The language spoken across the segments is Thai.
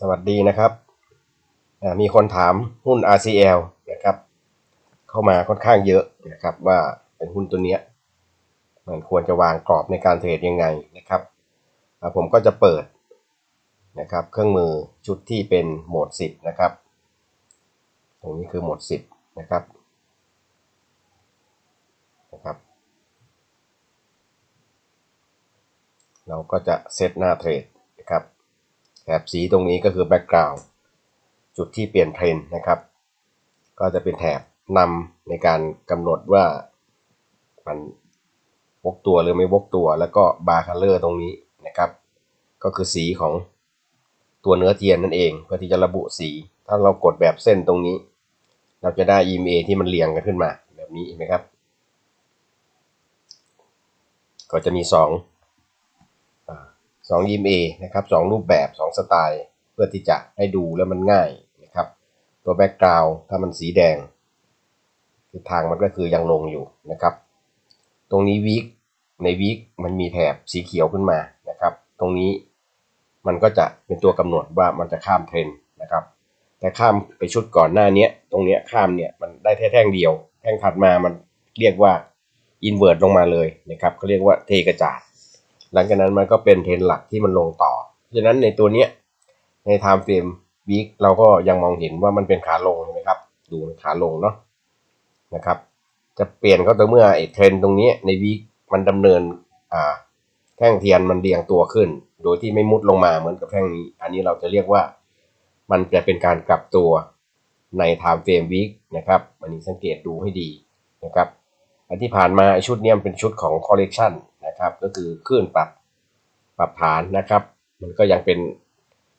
สวัสดีนะครับ มีคนถามหุ้น RCL นะครับ เข้ามาค่อนข้างเยอะนะครับว่าเป็นหุ้นตัวเนี้ยมันควรจะวางกรอบในการเทรดยังไงนะครับ ผมก็จะเปิดนะครับเครื่องมือชุดที่เป็นโหมด 10 นะครับ ตรงนี้คือโหมด 10 นะครับนะครับ เราก็จะเซตหน้าเทรดนะครับ แถบสีตรงนี้ก็คือแบ็กกราวด์จุดที่เปลี่ยนเทรนนะครับ ก็จะเป็นแถบนำในการกำหนดว่ามันวกตัวหรือไม่วกตัวแล้วก็บาร์คัลเลอร์ตรงนี้นะครับ ก็คือสีของตัวเนื้อเทียนนั่นเอง เพื่อที่จะระบุสี ถ้าเรากดแบบเส้นตรงนี้ เราจะได้ EMA ที่มันเรียงกันขึ้นมาแบบนี้เห็นไหมครับ ก็จะมีส องสอง EMA นะครับสองรูปแบบสองสไตล์ เพื่อที่จะให้ดูแล้วมันง่ายนะครับ ตัวแบ็กกราวด์ถ้ามันสีแดงทิศทางมันก็คือยังลงอยู่นะครับ ตรงนี้วีคในวีคมันมีแถบสีเขียวขึ้นมานะครับ ตรงนี้มันก็จะเป็นตัวกำหนดว่ามันจะข้ามเทรนนะครับ แต่ข้ามไปชุดก่อนหน้านี้ตรงเนี้ยข้ามเนี่ยมันได้แค่แท่งเดียว แท่งถัดมามันเรียกว่าอินเว r ร์ลงมาเลยนะครับเขาเรียกว่าเทกระจาด หลังจากนั้นมันก็เป็นเทรนหลักที่มันลงต่อ เพราะฉะนั้นในตัวเนี้ยใน time frame week เราก็ยังมองเห็นว่ามันเป็นขาลงใช่ไหมครับ ดูขาลงเนาะนะครับ จะเปลี่ยนก็ต่อเมื่อไอ้เทรนตรงนี้ใน week มันดำเนินอ่าแท่งเทียนมันเรียงตัวขึ้น โดยที่ไม่มุดลงมาเหมือนกับแท่งนี้ อันนี้เราจะเรียกว่ามันจะเป็นการกลับตัวใน time frame week นะครับอันนี้สังเกตดูให้ดีนะครับ อันที่ผ่านมาชุดนี้ยมันเป็นชุดของ correction นะครับ ก็คือขึ้นปรับปรับฐานนะครับ มันก็ยังเป็น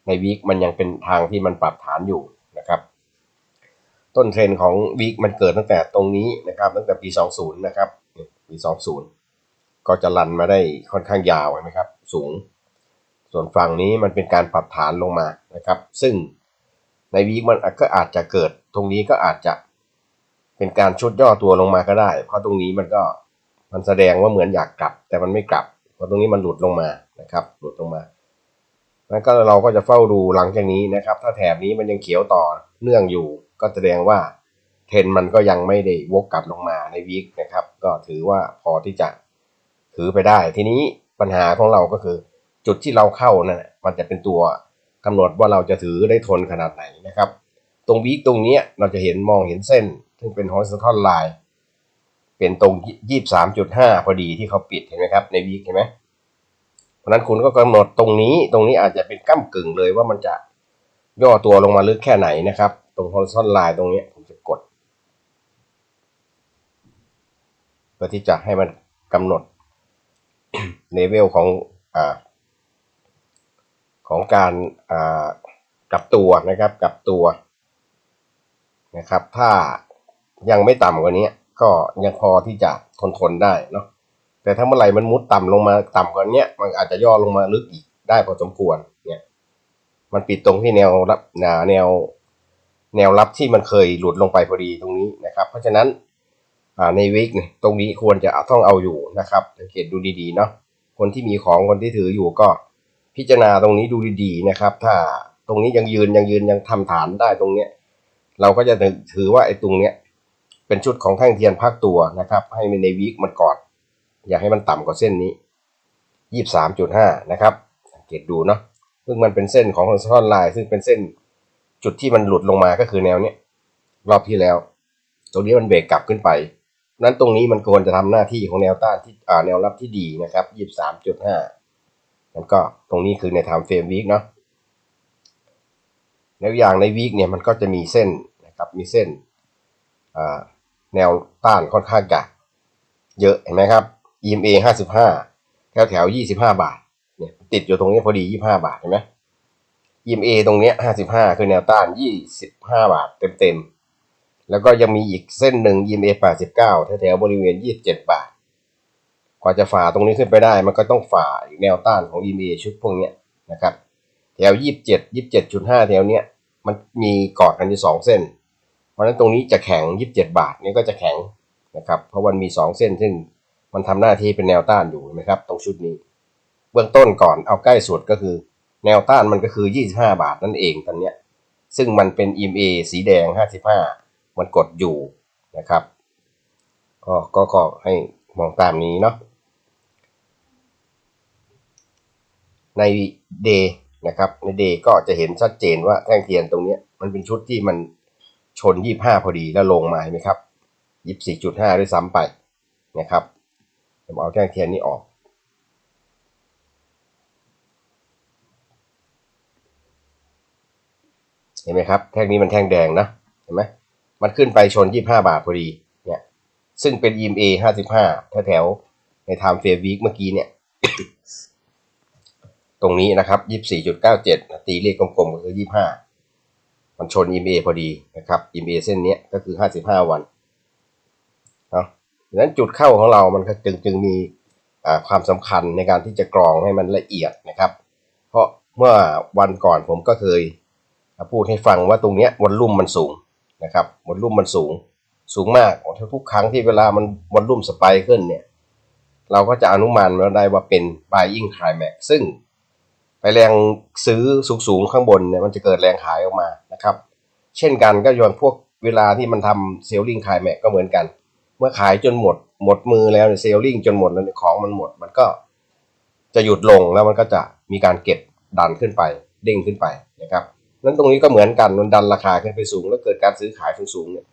ในวีคมันยังเป็นทางที่มันปรับฐานอยู่นะครับ ต้นเทรนของวีคมันเกิดตั้งแต่ตรงนี้นะครับ ตั้งแต่ปี 20 นะครับปี 20 ก็จะรันมาได้ค่อนข้างยาวเห็นไหมครับ สูง ส่วนฝั่งนี้มันเป็นการปรับฐานลงมานะครับ ซึ่งในวีคมันก็อาจจะเกิดตรงนี้ก็อาจจะเป็นการชุดย่อตัวลงมาก็ได้ เพราะตรงนี้มันก็ มันแสดงว่าเหมือนอยากกลับ แต่มันไม่กลับเพราะตรงนี้มันหลุดลงมานะครับ หลุดลงมาแล้วก็เราก็จะเฝ้าดูหลังจากนี้นะครับ ถ้าแถบนี้มันยังเขียวต่อเนื่องอยู่ ก็แสดงว่าเทนมันก็ยังไม่ได้วกกลับลงมาในวีคนะครับ ก็ถือว่าพอที่จะถือไปได้ ทีนี้ปัญหาของเราก็คือจุดที่เราเข้านั่นแหละมันจะเป็นตัวกำหนดว่าเราจะถือได้ทนขนาดไหนนะครับ ตรงวีคตรงนี้เราจะเห็นมองเห็นเส้น ซึ่งเป็น horizontal line เป็นตรง 23.5 พอดีที่เขาปิดเห็นไหมครับในวีคเห็นไหมเพราะนั้นคุณก็กำหนดตรงนี้ตรงนี้อาจจะเป็นก้ากึ่งเลยว่ามันจะย่อตัวลงมาลึกแค่ไหนนะครับ ตรง horizontal line ตรงนี้ผมจะกดเพื่อที่จะให้มันกำหนดเลเวลของอ่าของการอ่ากลับตัวนะครับกลับตัวนะครับ ถ้ายังไม่ต่ำกว่านี้ ก็ยังพอที่จะทนทนได้เนาะแต่ถ้าเมื่อไหร่มันมุดต่ำลงมาต่ำกว่านี้มันอาจจะย่อลงมาลึกอีกได้พอสมควรเนี่ย มันปิดตรงที่แนวรับแนวแนวแนวรับที่มันเคยหลุดลงไปพอดีตรงนี้นะครับ เพราะฉะนั้นในวิกเนี่ยตรงนี้ควรจะต้องเอาอยู่นะครับสังเกตดูดีๆเนาะคนที่มีของคนที่ถืออยู่ก็พิจารณาตรงนี้ดูดีๆนะครับ ถ้าตรงนี้ยังยืนยังยืนยังทำฐานได้ตรงเนี้ยเราก็จะถือว่าไอ้ตรงเนี้ย เป็นชุดของแท่งเทียนภาคตัวนะครับ ให้มันในวีคมันกอด อย่าให้มันต่ำกว่าเส้นนี้ยี่สามจุดห้านะครับสังเกตดูเนาะซึ่งมันเป็นเส้นของ horizontal line ซึ่งเป็นเส้นจุดที่มันหลุดลงมาก็คือแนวเนี้ยรอบที่แล้ว ตรงนี้มันเบรกกลับขึ้นไป นั้นตรงนี้มันควรจะทำหน้าที่ของแนวต้านที่อ่าแนวรับที่ดีนะครับยี่สามจุดห้าแล้วก็ตรงนี้คือใน time frame week เนาะแล้วอย่างในวีคเนี่ยมันก็จะมีเส้นนะครับมีเส้น แนวต้านค่อนข้างจะเยอะเห็นไหมครับ EMA 55 แถวแถว 25 บาทเนี่ยติดอยู่ตรงนี้พอดี 25 บาทเห็นไหม EMA ตรงเนี้ย55 คือแนวต้าน 25 บาทเต็มๆ แล้วก็ยังมีอีกเส้นหนึ่ง EMA 89 แถวแถวบริเวณ 27 บาท กว่าจะฝ่าตรงนี้ขึ้นไปได้ มันก็ต้องฝ่าแนวต้านของ EMA ชุดพวกเนี้ยนะครับ แถวยี่สิบเจ็ดยี่สิบเจ็ดจุดห้าแถวเนี้ยมันมีกอดกันอยู่สองเส้น เพราะฉะนั้นตรงนี้จะแข็งยี่สิบเจ็ดบาทนี่ก็จะแข็งนะครับเพราะมันมีสองเส้นซึ่งมันทำหน้าที่เป็นแนวต้านอยู่นะครับ ตรงชุดนี้ เบื้องต้นก่อนเอาใกล้สุดก็คือ แนวต้านมันก็คือ 25 บาทนั่นเองตอนเนี้ยซึ่งมันเป็น EMA สีแดง 55 มันกดอยู่นะครับก็ก็ให้มองตามนี้เนาะใน day นะครับใน day ก็จะเห็นชัดเจนว่าแท่งเทียนตรงนี้มันเป็นชุดที่มัน ชน 25 พอดีแล้วลงมาเห็นไหมครับ 24.5 ด้วยซ้ำไปนะครับผมเอาแท่งเทียนนี้ออก เห็นไหมครับ แท่งนี้มันแท่งแดงนะ เห็นไหมมันขึ้นไปชน 25 บาทพอดีเนี่ยซึ่งเป็น EMA 55 แถวๆใน Time Frame Week เมื่อกี้เนี่ยตรงนี้นะครับ 24.97 ตีเลขกลมๆก็คือ 25 มันชน EMA พอดีนะครับ EMA เส้นนี้ก็คือ 55 วันเนาะดังนั้นจุดเข้าของเรามันจึงจึงมีความสำคัญในการที่จะกรองให้มันละเอียดนะครับ เพราะเมื่อวันก่อนผมก็เคยพูดให้ฟังว่าตรงนี้วอลลุ่มมันสูงนะครับวอลลุ่มมันสูงสูงมากทุกครั้งที่เวลามันวอลลุ่มสไปค์ขึ้นเนี่ยเราก็จะอนุมานมาได้ว่าเป็น buying climax ซึ่งไปแรงซื้อสูงๆข้างบนเนี่ยมันจะเกิดแรงขายออกมา นะครับ เช่นกันก็ย่างพวกเวลาที่มันทำเซลลิงคลายแม็กก็เหมือนกัน เมื่อขายจนหมดหมดมือแล้วเซลลิงจนหมดแล้วของมันหมด มันก็จะหยุดลงแล้วมันก็จะมีการเก็บดันขึ้นไปเด้งขึ้นไปนะครับนั้นตรงนี้ก็เหมือนกันมันดันราคาขึ้นไปสูง แล้วเกิดการซื้อขายสูงๆเนี่ย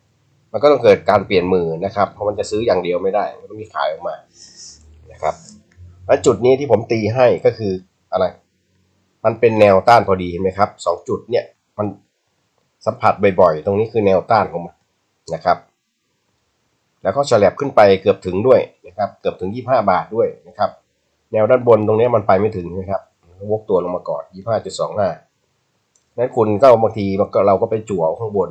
มันก็ต้องเกิดการเปลี่ยนมือนะครับเพราะมันจะซื้ออย่างเดียวไม่ได้มันต้องมีขายออกมานะครับแล้วจุดนี้ที่ผมตีให้ก็คืออะไร มันเป็นแนวต้านพอดีเห็นไหมครับสองจุดเนี่ยมัน สัมผัสบ่อยๆ ตรงนี้คือแนวต้านของมันนะครับ แล้วก็ฉลับขึ้นไปเกือบถึงด้วยนะครับ เกือบถึง 25 บาทด้วยนะครับ แนวด้านบนตรงนี้มันไปไม่ถึงนะครับ วกตัวลงมาก่อน 25.25นั้นคุณก็บางทีเราก็ไปจั่วข้างบน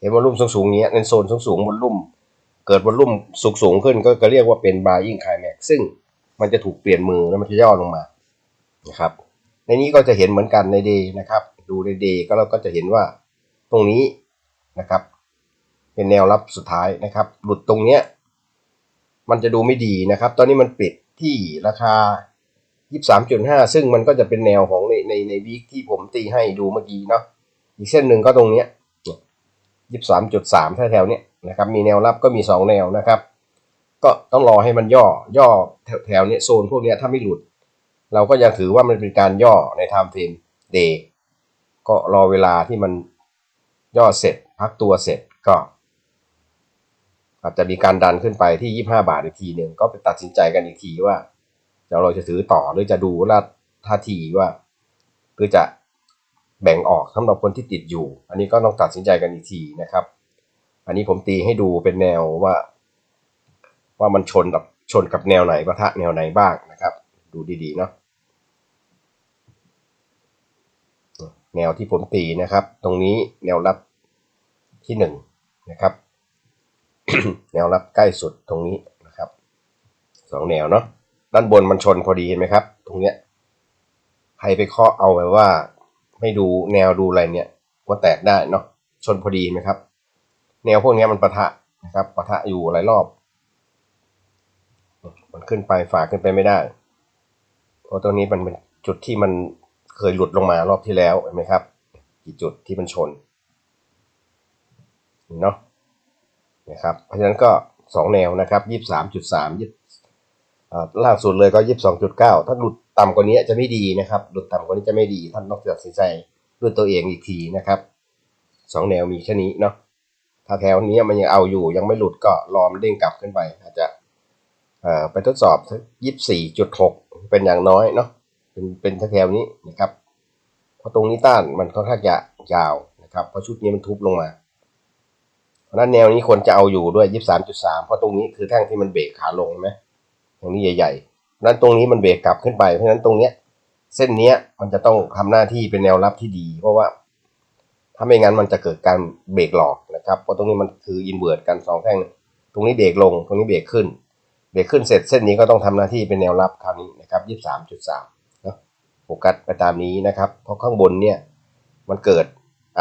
เห็นวอลุ่มสูงๆนี้ในโซนสูงๆวอลุ่ม เกิดวอลุ่มสูงสูงขึ้น ก็เรียกว่าเป็น buying climax ซึ่งมันจะถูกเปลี่ยนมือแล้วมันจะย่อลงมานะครับ ในนี้ก็จะเห็นเหมือนกันในเดย์นะครับ ดูในเดก็เราก็จะเห็นว่า ตรงนี้นะครับ เป็นแนวรับสุดท้ายนะครับ หลุดตรงเนี้ยมันจะดูไม่ดีนะครับ ตอนนี้มันปิดที่ราคา 23.5 ซึ่งมันก็จะเป็นแนวของในในในวีคที่ผมตีให้ดูเมื่อกี้เนาะอีกเส้นหนึ่งก็ตรงเนี้ย23.3แถวๆเนี้ยนะครับ มีแนวรับก็มี 2 แนวนะครับ ก็ต้องรอให้มันย่อย่อแถวๆเนี้ยโซนพวกเนี้ยถ้าไม่หลุด เราก็ยังถือว่ามันเป็นการย่อใน time frame day ก็รอเวลาที่มัน ย่อเสร็จพักตัวเสร็จก็อาจจะมีการดันขึ้นไปที่ 25 บาทอีกทีหนึ่งก็ไปตัดสินใจกันอีกทีว่าเราจะถือต่อหรือจะดูว่าท่าทีว่าคือจะแบ่งออกสำหรับคนที่ติดอยู่ อันนี้ก็ต้องตัดสินใจกันอีกทีนะครับ อันนี้ผมตีให้ดูเป็นแนวว่า ว่ามันชนกับชนกับแนวไหนปะทะแนวไหนบ้างนะครับ ดูดีๆเนาะ แนวที่ผมตีนะครับ ตรงนี้แนวรับที่หนึ่งนะครับ แนวรับใกล้สุดตรงนี้นะครับสองแนวเนาะด้านบนมันชนพอดีเห็นไหมครับ ตรงเนี้ยใครไปเคาะเอาแบบว่า ไม่ดูแนวดูอะไรเนี่ยก็แตกได้เนาะชนพอดีไหมครับ แนวพวกนี้มันปะทะนะครับปะทะอยู่หลายรอบ มันขึ้นไปฝากขึ้นไปไม่ได้เพราะตรงนี้มันเป็นจุดที่มัน เคยหลุดลงมารอบที่แล้วเห็นไหมครับ กี่จุดที่มันชนเนาะนะครับเพราะฉะนั้นก็สองแนวนะครับยี่สามจุดสามยี่ล่าสุดเลยก็ยี่สิบสองจุดเก้าถ้าหลุดต่ำกว่านี้จะไม่ดีนะครับ หลุดต่ำกว่านี้จะไม่ดี ท่านต้องตัดสินใจด้วยตัวเองอีกทีนะครับสองแนวมีแค่นี้เนาะถ้าแถวนี้มันยังเอาอยู่ยังไม่หลุดก็รอมเด้งกลับขึ้นไป อาจจะไปทดสอบยี่สี่จุดหกเป็นอย่างน้อยเนาะ เป็นเป็นแถวนี้นะครับเพราะตรงนี้ต้านมันค่อนข้างจะยาวนะครับเพราะชุดนี้มันทุบลงมา เพราะนั้นแนวนี้ควรจะเอาอยู่ด้วยยี่สามจุดสามเพราะตรงนี้คือแท่งที่มันเบรกขาลงไหมตรงนี้ใหญ่ๆนั้นตรงนี้มันเบรกกลับขึ้นไปเพราะนั้นตรงเนี้ยเส้นเนี้ยมันจะต้องทำหน้าที่เป็นแนวรับที่ดี เพราะว่า ถ้าไม่งั้นมันจะเกิดการเบรกหลอกนะครับเพราะตรงนี้มันคืออินเวอร์ตกันสองแท่งตรงนี้เบรกลง ตรงนี้เบรกขึ้น เบรกขึ้นเสร็จเส้นนี้ก็ต้องทำหน้าที่เป็นแนวรับคราวนี้นะครับยี่สามจุดสาม ฟกัสไปตามนี้นะครับ เพราะข้างบนเนี่ย มันเกิด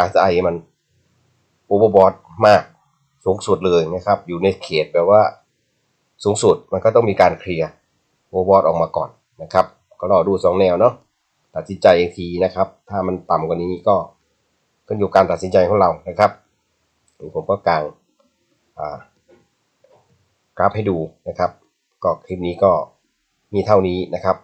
RSI มันโอเวอร์บอทมากสูงสุดเลยนะครับ อยู่ในเขตแบบว่าสูงสุดมันก็ต้องมีการเคลียร์โอเวอร์บอทออกมาก่อนนะครับ ก็รอดูสองแนวเนาะตัดสินใจอีกทีนะครับ ถ้ามันต่ำกว่านี้ก็ขึ้นอยู่การตัดสินใจของเรานะครับผมก็กางกราฟให้ดูนะครับ ก็คลิปนี้ก็มีเท่านี้นะครับ